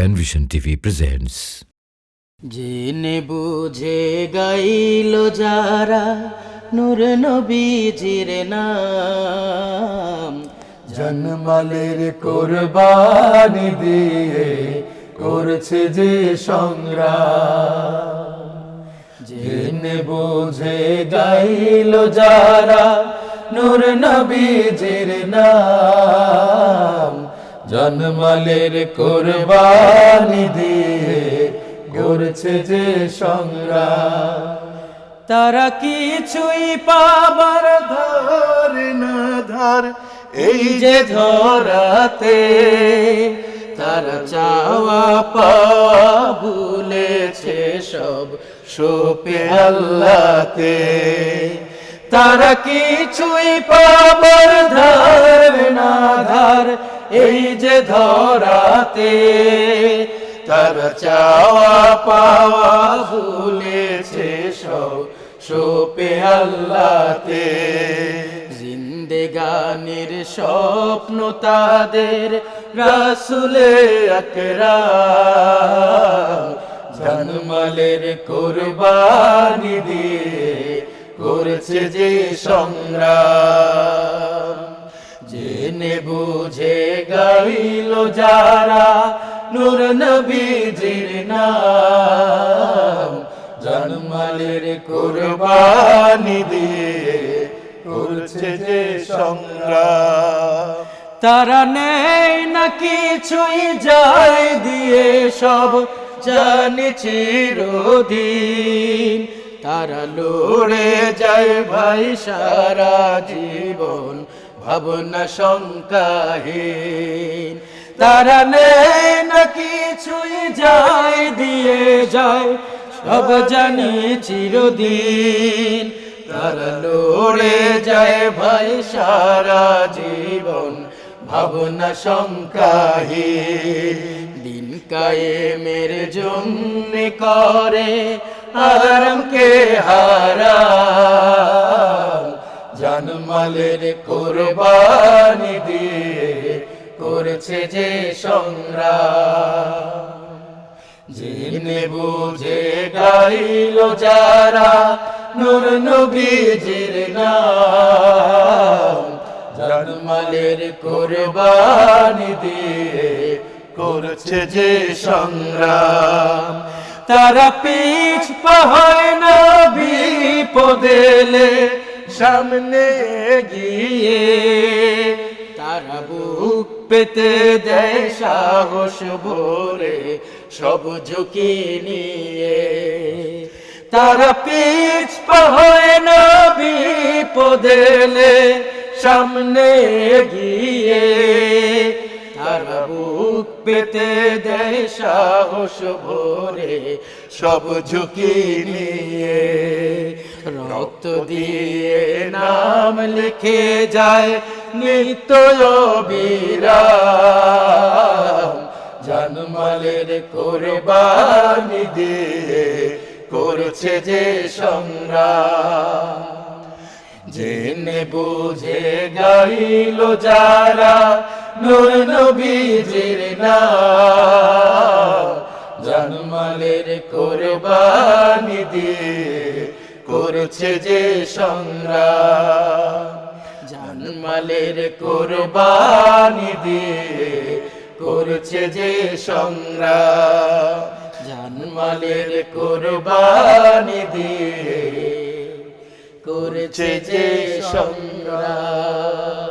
Penvision TV presents জেনে বুঝে গাইল যারা নূর নবীজির নাম জন্মালের কোরবানি দিয়ে করছে যে সংগ্রাম জেনে বুঝে গাইল যারা নূর নবীজির নাম জন্মালের কোরবানি দিয়ে করছে যে সংগ্রাম। তারা কিছুই পাবার ধার না ধার, এই যে ধরাতে তারা চাওয়া পাওয়া ভুলেছে সব সোপে আল্লাতে। তারা কিছুই পাবার ধার না এই যে ধরাতে তার চাওয়া পাওয়া ভুলেছে সব সোপে আল্লাহতে জিন্দেগানির স্বপ্ন তাদের রাসুলে আকরা জন্মালের কোরবানি দিয়ে করছে যে সংগ্রাম। জেনে বুঝে গাইল যারা, নূর নবীজির নাম। জন্মালের কোরবানি দিয়ে করছে যে সংগ্রাম। তারা নেই না কিছুই যায় দিয়ে সব জানে চিরদিন। তারা লড়ে যায় ভাই সারা জীবন। ভাবনা শঙ্কাহীন তারা নেই না কিছুই, যায়, দিয়ে যায়, সব জানি চিরদিন। তারা লড়ে যায় ভাই, সারা জীবন ভাবনা শঙ্কাহী দিন কায়েমের জন্য করে, আরামকে হারা জন্মালের কোরবানি দিয়ে করেছে যে সংগ্রাম। জেনে বুঝে গাইল যারা নূর নবীজির নাম, জন্মালের কোরবানি দিয়ে করছে যে সংগ্রাম। তারা পিছ পাহায় না বিপদেলে সামনে গিয়ে তারা বুক পেতে দেয় সাহস ভরে সব ঝুঁকি নিয়ে। তারা পিছ পাহায় না বিপদেলে সামনে গিয়ে তারা বুক পেতে দেয় সাহস ভরে সব ঝুঁকি নিয়ে। রক্ত দিয়ে নাম লিখে যায় নিত্য জন্মালের কোরবানি দিয়ে করছে যে সংগ্রাম জেনে বুঝে গাইল যারা নূর নবীজির নাম। জন্মালের কোরবানি দিয়ে করছে যে সংগ্রাম। জানমালের কোরবানি দিয়ে করছে যে সংগ্রাম। জানমালের কোরবানি দিয়ে করছে যে সংগ্রাম।